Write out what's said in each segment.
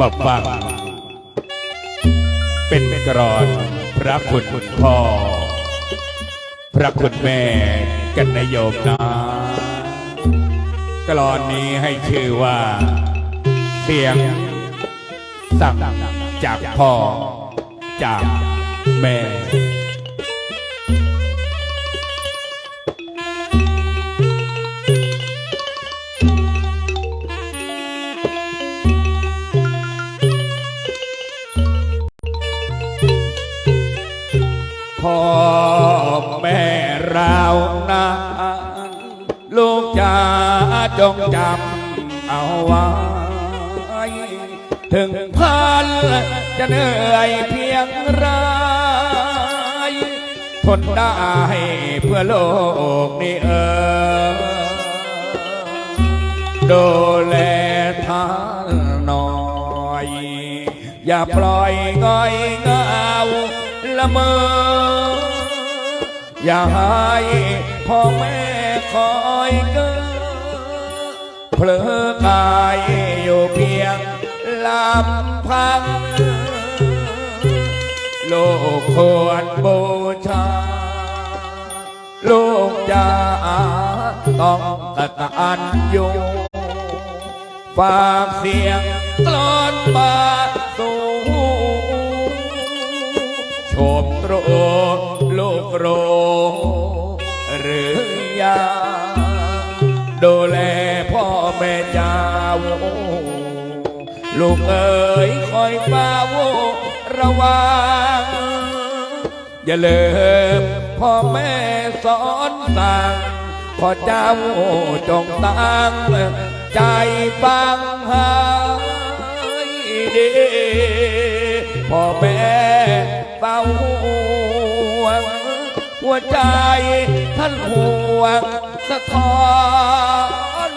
มาฟัง เป็นกรอนพระคุณพ่อ พระคุณแม่กันนายโยมนะกรอนนี้ให้ชื่อว่า เสียงสั่งจากพ่อจากแม่ พ่อแม่เรานะลูกจะจงจำเอาไว้ ถึงพันจะเหนื่อยเพียงไรทนได้เพื่อโลกนี้เออดูแลท่านหน่อย อย่าปล่อยง่อยเงา ละเมอ อย่าให้พ่อแม่คอยเกอเพลอกายอยู่เพียงลำพัง โลกควรบูชา ลูกจะต้องกตัญญูฝากเสียงกลอนมาสู่ โรหรือยังดูแลพ่อแม่เจ้า ลูกเอ๋ยคอยเฝ้าระวัง อย่าลืมพ่อแม่สอนสั่งขอเจ้าจงตั้งใจฟังให้ดี หัวใจท่านห่วงสะท้อน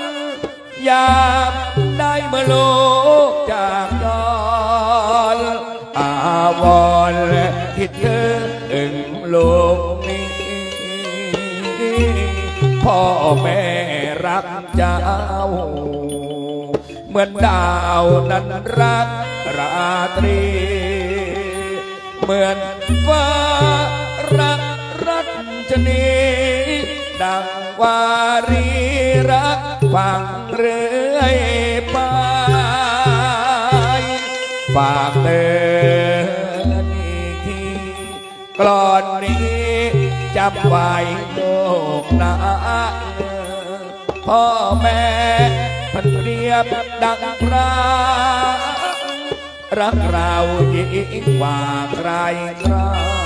อยากได้มื่อลูกจากจรอาวรณ์คิดถึงลูกนี้พ่อแม่รักเจ้า เหมือนดาวนั้นรักราตรี เหมือนฟ้า ชนีดังวารีรักฟังเรื่อยไป ฝากเตือนอีกทีกลอนนี้จำไว้โลกนะพ่อแม่พันเปรียบดังพระรักเรายิ่งกว่าใครใคร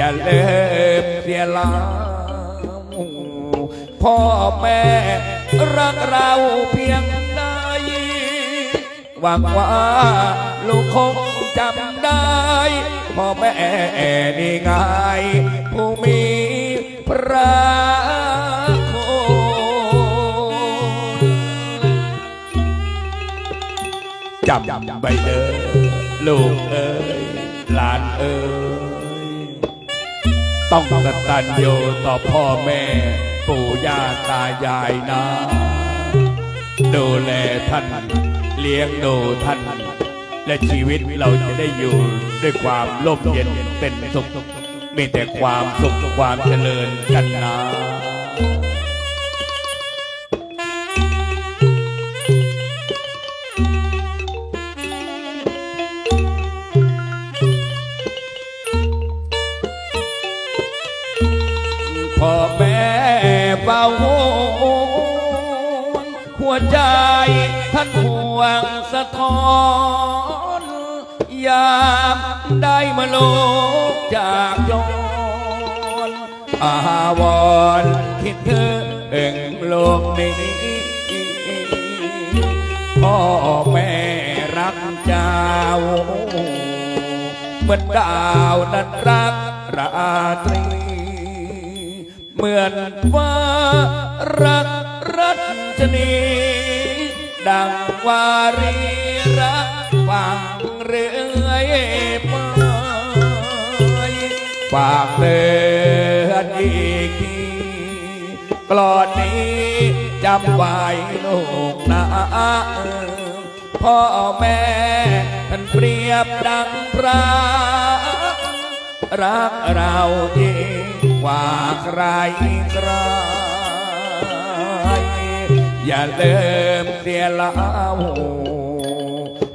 อย่าเลิมเสียลาพ่อแม่รักเราเพียงใดหวังว่าลูกคงจำได้ พ่อแม่นี่ไงผู้มีพระคุณจำไปเด้อลูกเอ้ยหลานเอ้ย ต้องกตัญญูต่อพ่อแม่ ปู่ย่าตายายนะ ดูแลท่าน เลี้ยงดูท่าน และชีวิตเราจะได้อยู่ด้วยความร่มเย็นเป็นสุขมีแต่ความสุขความเจริญกันนะ พ่อแม่เฝ้าห่วงหัวใจท่านห่วงสะท้อนยามได้มาโลกจากจรอาวรคิดถึงโลกนี้พ่อแม่รักเจ้าเหมือนดาวนั้นรักราตรี เหมือนฟ้ารักรัชนีดังวารีรักฟังเรื่อยไปฝากเตือนอีกทีกลอนนี้จำไว้ลูกนะพ่อแม่ท่านเปรียบดังพระรักเรายิ่ง กว่าใครใครอย่าเลิมเสียล้ว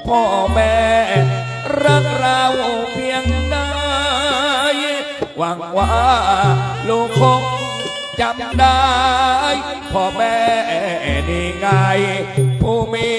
พ่อแม่รักเราเพียงใดหวังว่าลูกคงจำได้พ่อแม่นี่ไงผู้มี